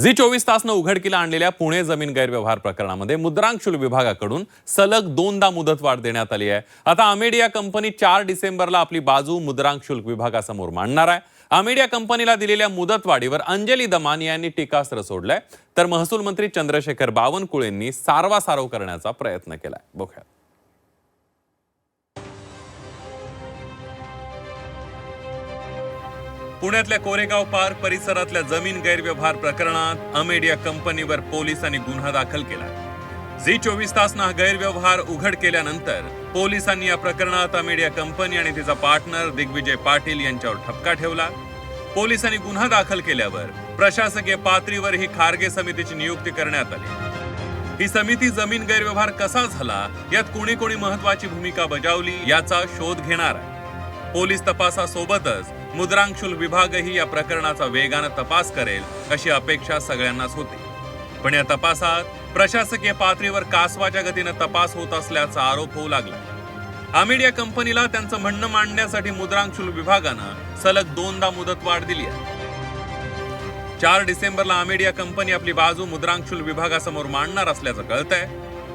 Zee चोवीस तासनं उघडकीला आणलेल्या पुणे जमीन गैरव्यवहार प्रकरणामध्ये मुद्रांक शुल्क विभागाकडून सलग दोनदा मुदतवाढ देण्यात आली आहे. आता अमेडिया कंपनी चार डिसेंबरला आपली बाजू मुद्रांक शुल्क विभागासमोर मांडणार आहे. अमेडिया कंपनीला दिलेल्या मुदतवाढीवर अंजली दमानी यांनी टीकास्त्र सोडलंय. तर महसूल मंत्री चंद्रशेखर बावनकुळेंनी सारवासारव करण्याचा प्रयत्न केलाय. बघूया. पुण्यातल्या कोरेगाव पार्क परिसरातल्या जमीन गैरव्यवहार प्रकरणात अमेडिया कंपनीवर पोलिसांनी गुन्हा दाखल केला. झी चोवीस तासनं हा गैरव्यवहार उघड केल्यानंतर पोलिसांनी या प्रकरणात अमेडिया कंपनी आणि तिचा पार्टनर दिग्विजय पाटील यांच्यावर ठपका ठेवला. पोलिसांनी गुन्हा दाखल केल्यावर प्रशासकीय पातळीवर ही खारगे समितीची नियुक्ती करण्यात आली. ही समिती जमीन गैरव्यवहार कसा झाला यात कोणी कोणी महत्वाची भूमिका बजावली याचा शोध घेणार आहे. पोलीस तपासासोबतच मुद्रांक शुल्क विभागही या प्रकरणाचा वेगानं तपास करेल अशी अपेक्षा सगळ्यांनाच होती. पण या तपासात प्रशासकीय पातळीवर कासवाच्या गतीनं तपास होत असल्याचा आरोप होऊ लागला. अमेडिया कंपनीला त्यांचं म्हणणं मांडण्यासाठी मुद्रांक शुल्क विभागानं सलग दोनदा मुदतवाढ दिली आहे. चार डिसेंबरला अमेडिया कंपनी आपली बाजू मुद्रांक शुल्क विभागासमोर मांडणार असल्याचं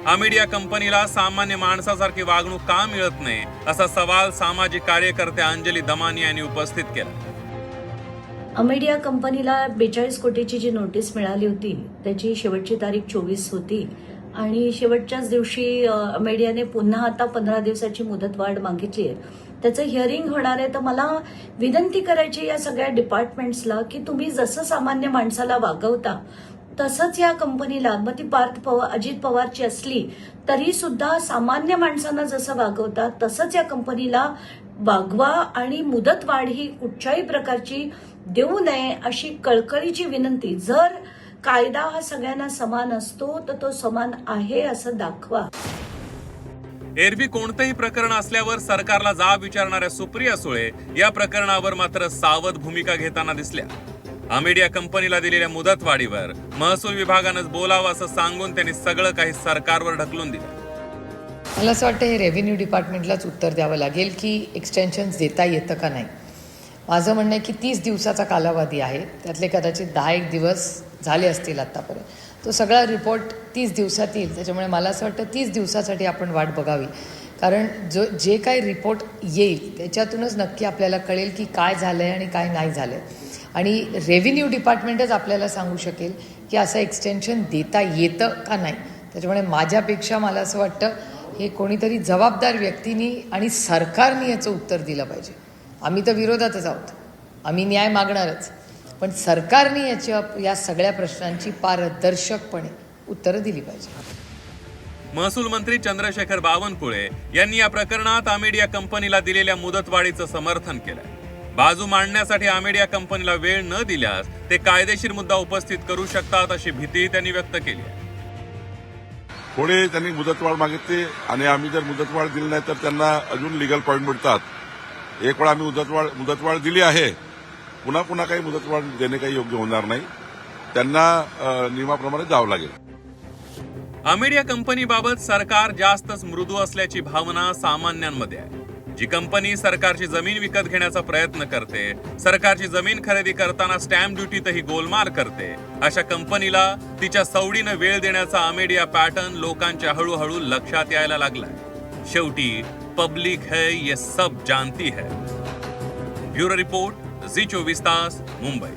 कळतंय या कंपनीला सामान्य माणसासारखी वागणूक का मिळत नाही? असा सवाल सामाजिक कार्यकर्त्या अंजली दमानी यांनी उपस्थित केला. अमेडिया कंपनीला बेचाळीस कोटीची जी नोटीस मिळाली होती त्याची शेवटची तारीख चोवीस होती. आणि शेवटच्याच दिवशी अ, अमेडियाने पुन्हा आता पंधरा दिवसाची मुदतवाढ मागितली आहे. त्याचं हिअरिंग होणार आहे तर मला विनंती करायची या सगळ्या डिपार्टमेंट्सला की तुम्ही जसं सामान्य माणसाला वागवता तसंच या कंपनीला मग ती पार्थ पवार अजित पवारची असली तरी सुद्धा सामान्य माणसांना जसं वागवतात तसंच या कंपनीला वागवा आणि मुदतवाढ ही कुठच्याही प्रकारची देऊ नये अशी कळकळीची विनंती. जर कायदा हा सगळ्यांना समान असतो तर तो समान आहे असं दाखवा. एरवी कोणतंही प्रकरण असल्यावर सरकारला जाब विचारणाऱ्या सुप्रिया सुळे या प्रकरणावर मात्र सावध भूमिका घेताना दिसल्या. अमेडिया कंपनीला दिलेल्या मुदतवाढीवर महसूल विभागानंच बोलावं असं सांगून त्यांनी सगळं काही सरकारवर ढकलून दिलं. मला असं वाटतं हे रेव्हेन्यू डिपार्टमेंटलाच उत्तर द्यावं लागेल की एक्सटेन्शन्स देता येतं का नाही. माझं म्हणणं आहे की तीस दिवसाचा कालावधी आहे. त्यातले कदाचित दहा एक दिवस झाले असतील आत्तापर्यंत तो सगळा रिपोर्ट तीस दिवसात येईल. त्याच्यामुळे मला असं वाटतं तीस दिवसासाठी आपण वाट बघावी. कारण जो जे काही रिपोर्ट येईल त्याच्यातूनच नक्की आपल्याला कळेल की काय झालं आहे आणि काय नाही झालं आहे आणि रेव्हेन्यू डिपार्टमेंटच आपल्याला सांगू शकेल की असं एक्सटेन्शन देता येतं का नाही. त्याच्यामुळे माझ्यापेक्षा मला असं वाटतं हे कोणीतरी जबाबदार व्यक्तीनी आणि सरकारने याचं उत्तर दिलं पाहिजे. आम्ही तर विरोधातच आहोत. आम्ही न्याय मागणारच. पण सरकारने याच्या या सगळ्या प्रश्नांची पारदर्शकपणे उत्तरं दिली पाहिजे. महसूल मंत्री चंद्रशेखर बावनकुळे यांनी या प्रकरणात आमेडिया कंपनीला दिलेल्या मुदतवाढीचं समर्थन केलंय बाजू मांडण्यासाठी आमेडिया कंपनीला वेळ न दिल्यास ते कायदेशीर मुद्दा उपस्थित करू शकतात अशी भीती त्यांनी व्यक्त केली आहे. पुढे त्यांनी मुदतवाढ मागितली आणि आम्ही जर मुदतवाढ दिली नाही तर त्यांना अजून लिगल पॉईंट मिळतात. एक वेळा आम्ही मुदतवाढ मुदतवाढ दिली आहे. पुन्हा पुन्हा काही मुदतवाढ देणे काही योग्य होणार नाही. त्यांना नियमाप्रमाणे जावं लागेल. अमेडिया कंपनीबाबत सरकार जास्तच मृदू असल्याची भावना सामान्यांमध्ये आहे. जी कंपनी सरकारची जमीन विकत घेण्याचा प्रयत्न करते सरकारची जमीन खरेदी करताना स्टॅम्प ड्युटीतही गोलमाल करते अशा कंपनीला तिच्या सवडीनं वेळ देण्याचा अमेडिया पॅटर्न लोकांच्या हळूहळू लक्षात यायला लागलाय. शेवटी पब्लिक है ये सब जानती है. ब्युरो रिपोर्ट झी चोवीस तास मुंबई.